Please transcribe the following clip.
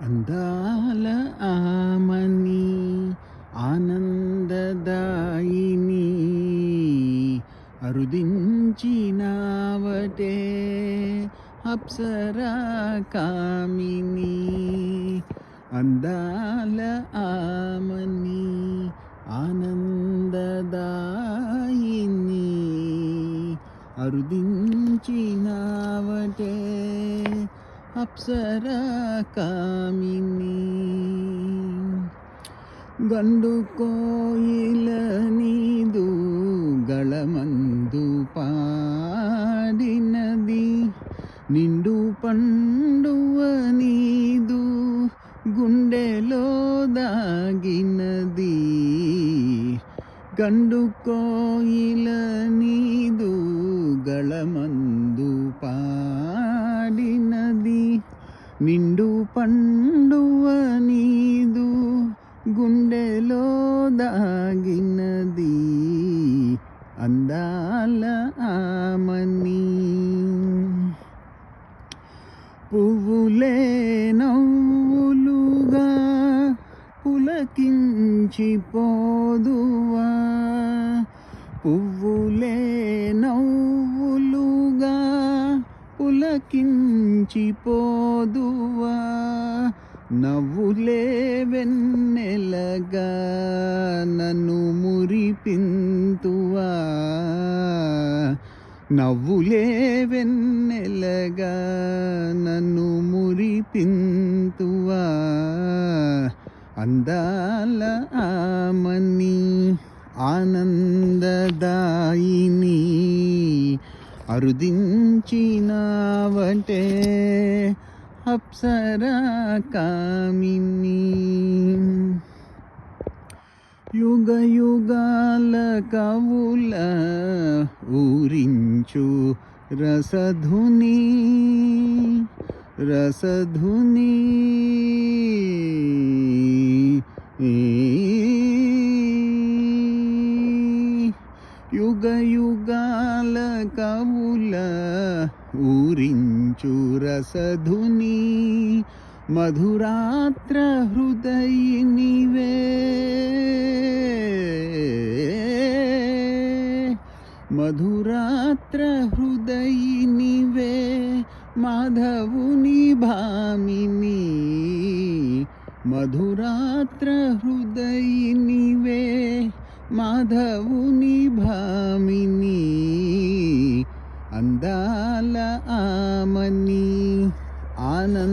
అందాల ఆమని ఆనందదాయిని అరుదించినావటే అప్సరా కామిని. అందాల ఆమని ఆనందదాయిని అరుదించినావటే అప్సరా కామిని గండు కోయిల నీదు గళమందు పాడినది. నిండు పండువ నీదు గుండెలో దాగినది. గండు కోయిల నీదు గళమందు పాడినది నిండు పండువ నీదు గుండెలో దాగినది అందాల ఆమని. పువ్వులే నవ్వులుగా పులకించిపోదువా పువ్వులే నవ్వులుగా పులకిం మించిపోదువా నవ్వులే వెన్నెలగా నన్ను మురిపింతువా? నవ్వులే వెన్నెలగా నన్ను మురిపింతువా? అందాల ఆమని ఆనందదాయిని అరుదించినావంటే అప్సరా కామిని. యుగ యుగాల కవుల ఊరించు రసధుని. రసధుని. యుగ యుగాల కవుల ఊరించు రసధుని మధురాత్ర హృదయినివే మధురాత్ర హృదయినివే మాధవుని భామిని మధురాత్ర హృదయినివే మాధవుని భామిని అందాల ఆమని ఆనంద